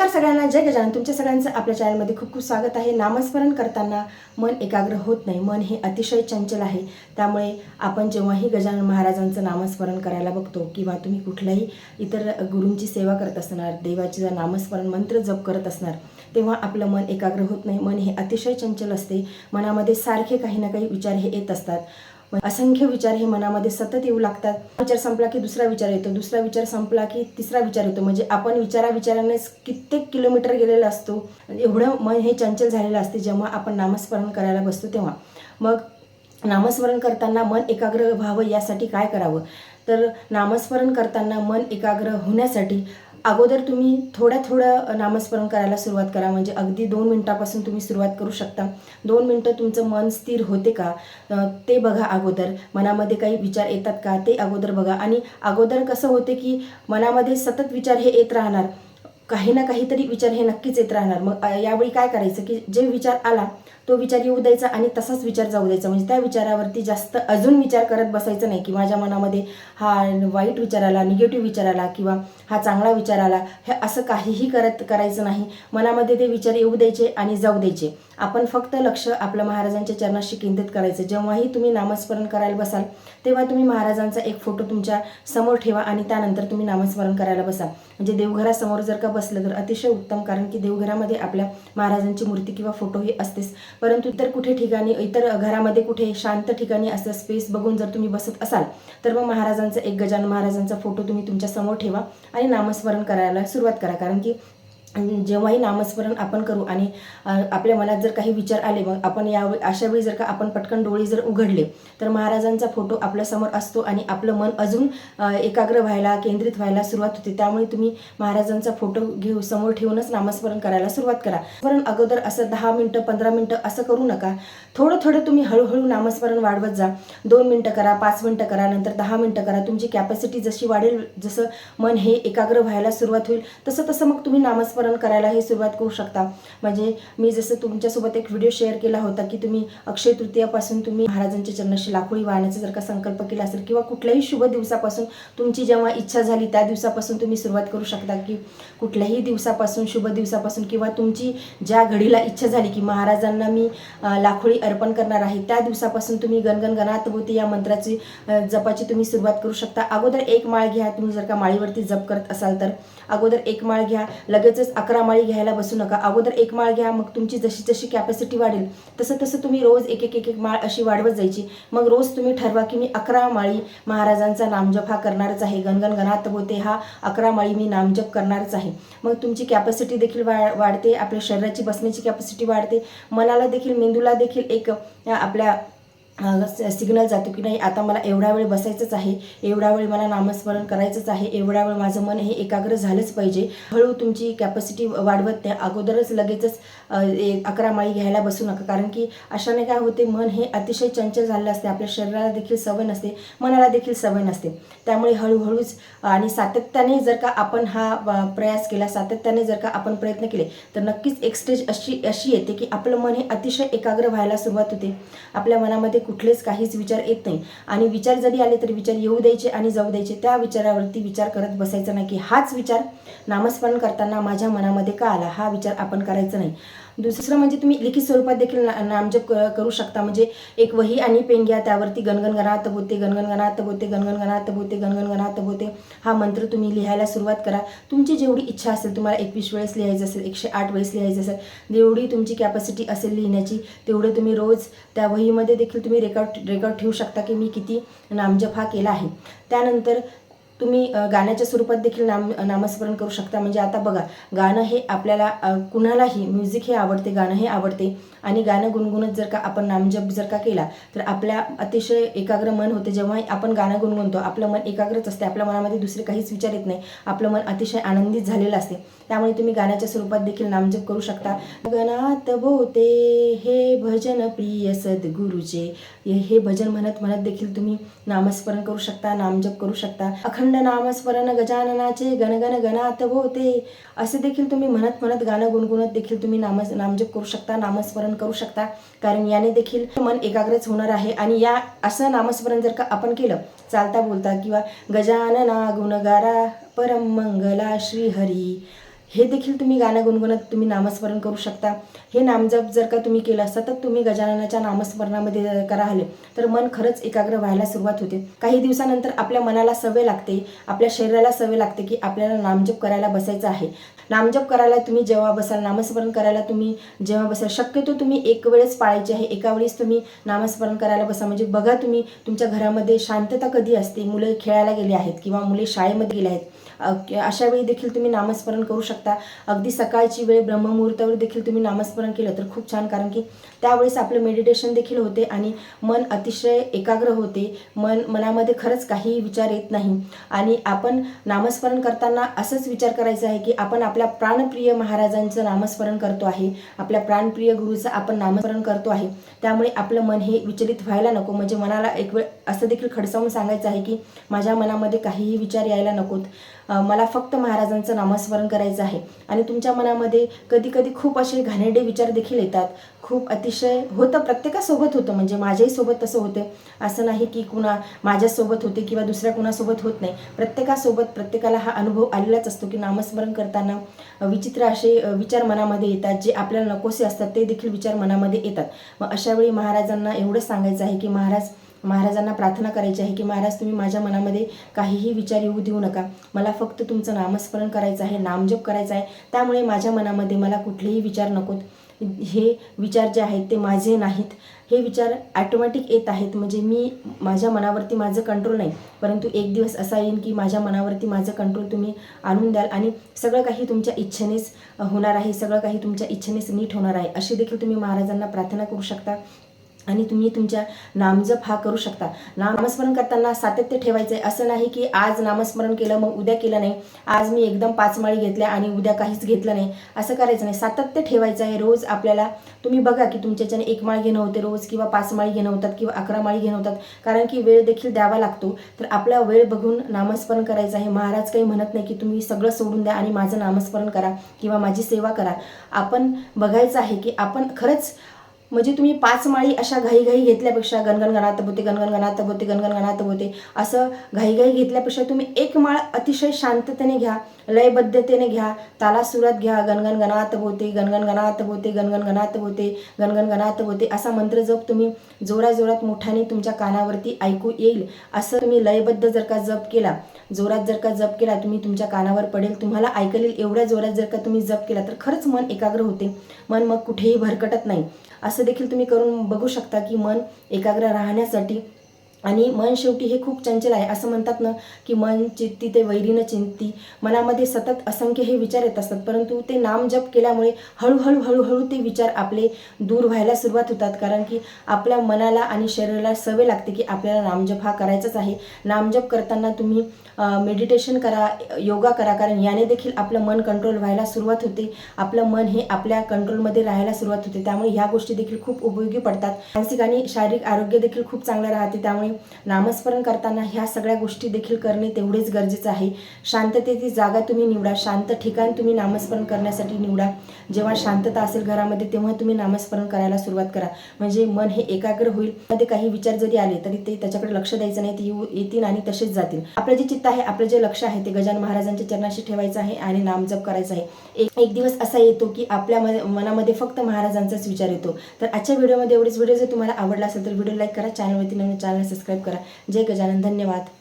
नमस्कार सगळ्यांना जय गजानन. तुमच्या सगळ्यांचं आपल्या चॅनलमध्ये खूप खूप स्वागत आहे. नामस्मरण करताना मन एकाग्र होत नाही मन हे अतिशय चंचल आहे. त्यामुळे आपण जेव्हाही गजानन महाराजांचं नामस्मरण करायला बघतो किंवा तुम्ही कुठल्याही इतर गुरूंची सेवा करत असणार देवाची जर नामस्मरण मंत्र जप करत असणार तेव्हा आपलं मन एकाग्र होत नाही. मन हे अतिशय चंचल असते. मनामध्ये सारखे काही ना काही विचार हे येत असतात. असंख्य विचार हे मनामध्ये सतत येऊ लागतात. विचार संपला की दुसरा विचार येतो. दुसरा विचार संपला की तिसरा विचार येतो. म्हणजे आपण विचारा विचारानेच कित्येक किलोमीटर गेलेला असतो. एवढं मन हे चंचल झालेलं असते जेव्हा आपण नामस्मरण करायला बसतो तेव्हा. मग नामस्मरण करताना मन एकाग्र व्हावं यासाठी काय करावं? तर नामस्मरण करताना मन एकाग्र होण्यासाठी अगोदर तुम्ही थोड्या थोडं नामस्मरण करायला सुरुवात करा. म्हणजे अगदी दोन मिनटापासून तुम्ही सुरुवात करू शकता. दोन मिनटं तुमचं मन स्थिर होते का? ते बघा अगोदर. मनामध्ये काही विचार येतात का? ते अगोदर बघा. आणि अगोदर कसं होते की मनामध्ये सतत विचार हे येत राहणार. काही ना काहीतरी विचार हे नक्कीच येत राहणार. मग यावेळी काय करायचं की जे विचार आला तो विचार येऊ द्यायचा आणि तसाच विचार जाऊ द्यायचा. म्हणजे त्या विचारावरती जास्त अजून विचार करत बसायचं नाही. की माझ्या मनामध्ये हा वाईट विचार आला निगेटिव्ह विचार आला किंवा हा चांगला विचार आला हे असं काहीही करत करायचं नाही. मनामध्ये ते विचार येऊ द्यायचे आणि जाऊ द्यायचे. आपण फक्त लक्ष आपल्या महाराजांच्या चरणाशी केंद्रित करायचं. जेव्हाही तुम्ही नामस्मरण करायला बसाल तेव्हा तुम्ही महाराजांचा एक फोटो तुमच्यासमोर ठेवा आणि त्यानंतर तुम्ही नामस्मरण करायला बसा. म्हणजे देवघरासमोर जर का बसलं तर अतिशय उत्तम कारण की देवघरामध्ये आपल्या महाराजांची मूर्ती किंवा फोटोही असतेच. परंतु इतर कुठे ठिकाणी इतर घरामध्ये कुठे शांत ठिकाणी असं स्पेस बघून जर तुम्ही बसत असाल तर मग महाराजांचा एक गजानन महाराजांचा फोटो तुम्ही तुमच्यासमोर ठेवा आणि नामस्मरण करायला सुरुवात करा. कारण की जेव्हाही नामस्मरण आपण करू आणि आपल्या मनात जर काही विचार आले मग आपण या अशा वेळी जर का आपण पटकन डोळे जर उघडले तर महाराजांचा फोटो आपल्यासमोर असतो आणि आपलं मन अजून एकाग्र व्हायला केंद्रित व्हायला सुरुवात होते. त्यामुळे तुम्ही महाराजांचा फोटो घेऊ समोर ठेवूनच नामस्मरण करायला सुरुवात करा. स्मरण अगोदर असं दहा मिनटं पंधरा मिनटं असं करू नका. थोडं थोडं तुम्ही हळूहळू नामस्मरण वाढवत जा. दोन मिनटं करा पाच मिनटं करा नंतर दहा मिनटं करा. तुमची कॅपॅसिटी जशी वाढेल जसं मन हे एकाग्र व्हायला सुरुवात होईल तसं तसं मग तुम्ही नामस्मरण करायला हे सुरुवात करू शकता. म्हणजे मी जसं तुमच्यासोबत एक व्हिडिओ शेअर केला होता की तुम्ही अक्षय तृतीयापासून तुम्ही महाराजांच्या चरणाशी लाखोळी वाहण्याचा जर का संकल्प केला असेल किंवा कुठल्याही शुभ दिवसापासून तुमची जेव्हा इच्छा झाली त्या दिवसापासून तुम्ही सुरुवात करू शकता की कुठल्याही दिवसापासून शुभ दिवसापासून किंवा तुमची ज्या घडीला इच्छा झाली की महाराजांना मी लाखोळी अर्पण करणार आहे त्या दिवसापासून तुम्ही गणगण गणातभूती या मंत्राची जपाची तुम्ही सुरुवात करू शकता. अगोदर एक माळ घ्या तुम्ही जर का माळीवरती जप करत असाल तर. अगोदर एक माळ घ्या लगेचच अकरा माळी घ्यायला बसू नका. अगोदर एक माळ घ्या मग तुमची जशी जशी कॅपॅसिटी वाढेल तसं तसं तुम्ही रोज एक एक एक एक माळ अशी वाढवत जायची. मग रोज तुम्ही ठरवा की मी अकरा माळी महाराजांचा नामजप हा करणारच आहे. गणगण गणात होते हा अकरा माळी मी नामजप करणारच आहे. मग तुमची कॅपॅसिटी देखील वा वाढते आपल्या शरीराची बसण्याची कॅपॅसिटी वाढते. मनाला देखील मेंदूला देखील एक आपल्या सिग्नल जातो की नाही आता मला एवढा वेळ बसायचंच आहे एवढा वेळ मला नामस्मरण करायचंच आहे एवढा वेळ माझं मन हे एकाग्र झालंच पाहिजे. हळू तुमची कॅपॅसिटी वाढवत त्या अगोदरच लगेचच एक अकरा माळी घ्यायला बसू नका. कारण की अशाने काय होते मन हे अतिशय चंचल झालेलं असते. आपल्या शरीराला देखील सवय नसते मनाला देखील सवय नसते. त्यामुळे हळूहळूच आणि सातत्याने जर का आपण हा प्रयास केला सातत्याने जर का आपण प्रयत्न केले तर नक्कीच एक स्टेज अशी अशी येते की आपलं मन हे अतिशय एकाग्र व्हायला सुरुवात होते. आपल्या मनामध्ये कुठलेच काहीच विचार येत नाही. आणि विचार जरी आले तरी विचार येऊ द्यायचे आणि जाऊ द्यायचे. त्या विचारावरती विचार करत बसायचा नाही की हाच विचार नामस्मरण करताना माझ्या मनामध्ये का आला? हा विचार आपण करायचा नाही. दुसरं म्हणजे तुम्ही लिखित स्वरूपात देखील ना- नामजप क- करू शकता. म्हणजे एक वही आणि पेन घ्या त्यावरती गणगण गणात बोते गणगण गणात बोते गणगण गणात बोते गणगण गणात बोते हा मंत्र तुम्ही लिहायला सुरुवात करा. तुमची जेवढी इच्छा असेल तुम्हाला एकवीस वेळेस लिहायचं असेल एकशे आठ वेळेस लिहायचं असेल जेवढी तुमची कॅपॅसिटी असेल लिहिण्याची तेवढं तुम्ही रोज त्या वहीमध्ये देखील तुम्ही रेकॉर्ड रेकॉर्ड ठेवू शकता की मी किती नामजप हा केला आहे. त्यानंतर तुम्ही गाण्याच्या स्वरूपात देखील नाम नामस्मरण करू शकता. म्हणजे आता बघा गाणं हे आपल्याला कुणालाही म्युझिक हे आवडते गाणं हे आवडते. आणि गाणं गुणगुणत जर का आपण नामजप जर का केला तर आपल्या अतिशय एकाग्र मन होते. जेव्हा आपण गाणं गुणगुणतो आपलं मन एकाग्रच असते. आपल्या मनामध्ये दुसरे काहीच विचार येत नाही. आपलं मन अतिशय आनंदित झालेलं असते. त्यामुळे तुम्ही गाण्याच्या स्वरूपात देखील नामजप करू शकता. गणात बोते हे भजन प्रिय सद्गुरुचे हे भजन म्हणत म्हणत देखील तुम्ही नामस्मरण करू शकता नामजप करू शकता. अखंड नामस्मरण गजाननाचे गणगण गणात भोवते असे देखील तुम्ही म्हणत म्हणत गाणं गुणगुणत देखील तुम्ही नाम नामजप करू शकता नामस्मरण करू शकता. कारण याने देखील मन एकाग्रच होणार आहे आणि या असं नामस्मरण जर का आपण केलं चालता बोलता किंवा गजानना गुणगारा परम मंगला श्रीहरी. हे देखील तुम्ही गाणं गुणगुणत तुम्ही नामस्मरण करू शकता. हे नामजप जर का तुम्ही केलं सतत तुम्ही गजाननाच्या नामस्मरणामध्ये जर का राहिले तर मन खरंच एकाग्र व्हायला सुरुवात होते. काही दिवसानंतर आपल्या मनाला सवय लागते आपल्या शरीराला सवय लागते की आपल्याला नामजप करायला बसायचं आहे. नामजप करायला तुम्ही जेव्हा बसाल नामस्मरण करायला तुम्ही जेव्हा बसाल शक्यतो तुम्ही एक वेळेस पाळायची आहे. एका वेळेस तुम्ही नामस्मरण करायला बसा. म्हणजे बघा तुम्ही तुमच्या घरामध्ये शांतता कधी असते? मुलं खेळायला गेले आहेत किंवा मुले शाळेमध्ये गेले आहेत. अशा वेळी देखील तुम्ही नामस्मरण करू शकता. अगदी सकाळची वेळ ब्रह्ममुहूर्तावर देखील तुम्ही नामस्मरण केलं तर खूप छान. कारण की त्यावेळेस आपलं मेडिटेशन देखील होते आणि मन अतिशय एकाग्र होते. मन मनामध्ये खरंच काही विचार येत नाही. आणि आपण नामस्मरण करताना असंच विचार करायचा आहे की आपण आपल्या प्राणप्रिय महाराजांचं नामस्मरण करतो आहे. आपल्या प्राणप्रिय गुरुचं आपण नामस्मरण करतो आहे. त्यामुळे आपलं मन हे विचलित व्हायला नको. म्हणजे मनाला एक वेळ असं देखील खडसावून सांगायचं आहे की माझ्या मनामध्ये काहीही विचार यायला नकोत. मला फक्त महाराजांचं नामस्मरण करायचं आहे. आणि तुमच्या मनामध्ये कधी कधी खूप असे घाणेरडे विचार देखील येतात. खूप अतिशय होतं प्रत्येकासोबत होतं. म्हणजे माझ्याही सोबत तसं होतं. असं नाही की कुणा माझ्यासोबत होते किंवा दुसऱ्या कुणासोबत होत नाही. प्रत्येकासोबत प्रत्येकाला हा अनुभव आलेलाच असतो की नामस्मरण करताना विचित्र असे विचार मनामध्ये येतात. जे आपल्याला नकोसे असतात ते देखील विचार मनामध्ये येतात. मग अशावेळी महाराजांना एवढंच सांगायचं आहे की महाराज महाराजांना प्रार्थना करायची आहे की महाराज तुम्ही माझ्या मनामध्ये काहीही विचार येऊ देऊ नका. मला फक्त तुमचं नामस्मरण करायचं आहे नामजप करायचं आहे. त्यामुळे माझ्या मनामध्ये मला कुठलेही विचार नकोत. हे विचार जे आहेत ते माझे नाहीत. हे विचार ॲटोमॅटिक येत आहेत. म्हणजे मी माझ्या मनावरती माझं कंट्रोल नाही. परंतु एक दिवस असा येईल की माझ्या मनावरती माझं कंट्रोल तुम्ही आणून द्याल आणि सगळं काही तुमच्या इच्छेनेच होणार आहे. सगळं काही तुमच्या इच्छेनेच नीट होणार आहे. अशी देखील तुम्ही महाराजांना प्रार्थना करू शकता. आणि तुम्ही तुमच्या नामजप हा करू शकता. नामस्मरण करताना सातत्य ठेवायचं आहे असं नाही की आज नामस्मरण केलं मग उद्या केलं नाही. आज मी एकदम पाच माळी घेतल्या आणि उद्या काहीच घेतलं नाही. असं करायचं नाही. सातत्य ठेवायचं आहे. रोज आपल्याला तुम्ही बघा की तुमच्याच्याने एक माळ घेणं होते रोज किंवा पाच माळी घेणं होतात किंवा अकरा माळी घेणं होतात. कारण की वेळ देखील द्यावा लागतो. तर आपला वेळ बघून नामस्मरण करायचं आहे. महाराज काही म्हणत नाही की तुम्ही सगळं सोडून द्या आणि माझं नामस्मरण करा किंवा माझी सेवा करा. आपण बघायचं आहे की आपण खरंच म्हणजे तुम्ही पाच माळी अशा घाईघाई घेतल्यापेक्षा गणगण गणात बोते गणगण गणात बोते गणगण गणात बोते असं घाईघाई घेतल्यापेक्षा तुम्ही एक माळ अतिशय शांततेने घ्या लयबद्धतेने घ्या तालासुरात घ्या गणगण गणात बोते गणगण गणात बोते गणगण गणात बोते गणगण गणात बोते असा मंत्र जप तुम्ही जोरा जोरात मोठ्याने तुमच्या कानावरती ऐकू येईल. असं तुम्ही लयबद्ध जर का जप केला जोरात जर का जप केला तुम्ही तुमच्या कानावर पडेल तुम्हाला ऐकलेल एवढ्या जोरात जर का तुम्ही जप केला तर खरंच मन एकाग्र होते. मन मग कुठेही भरकटत नाही. असं देखील तुम्ही करून बघू शकता की मन एकाग्र राहण्यासाठी आणि मन शेवटी हे खूप चंचल आहे. असं म्हणतात ना की मन चित्ती ते वैरीनं चिंती. मनामध्ये सतत असंख्य हे विचार येत असतात. परंतु ते नाम जप केल्यामुळे हळूहळू हळूहळू ते विचार आपले दूर व्हायला सुरुवात होतात. कारण की आपल्या मनाला आणि शरीराला सवय लागते की आपल्याला नामजप हा करायचाच आहे. नामजप करताना तुम्ही मेडिटेशन करा योगा करा. कारण याने देखील आपलं मन कंट्रोल व्हायला सुरुवात होते. आपलं मन हे आपल्या कंट्रोलमध्ये राहायला सुरुवात होते. त्यामुळे ह्या गोष्टी देखील खूप उपयोगी पडतात. मानसिक आणि शारीरिक आरोग्य देखील खूप चांगलं राहते. त्यामुळे नामस्मरण करताना ह्या सगळ्या गोष्टी देखील करणे तेवढेच गरजेचं आहे. शांततेची जागा तुम्ही निवडा. शांत ठिकाण तुम्ही नामस्मरण करण्यासाठी निवडा. जेव्हा शांतता असेल घरामध्ये तेव्हा तुम्ही नामस्मरण करायला सुरुवात करा. म्हणजे मन हे एकाग्र होईल. मध्ये काही विचार जरी आले तरी ते त्याच्याकडे लक्ष द्यायचं नाही ते येऊ येतील आणि तसेच जातील. आपलं जे चित्त आहे आपलं जे लक्ष आहे ते गजान महाराजांच्या चरणाशी ठेवायचं आहे आणि नामजप करायचं आहे. एक एक दिवस असा येतो की आपल्या मनामध्ये फक्त महाराजांचाच विचार येतो. तर आजच्या व्हिडिओमध्ये एवढेच. व्हिडिओ जर तुम्हाला आवडला असेल तर व्हिडिओ लाईक करा. चॅनलवरती नवीन चॅनल सबस्क्राईब करा. जय गजानन धन्यवाद.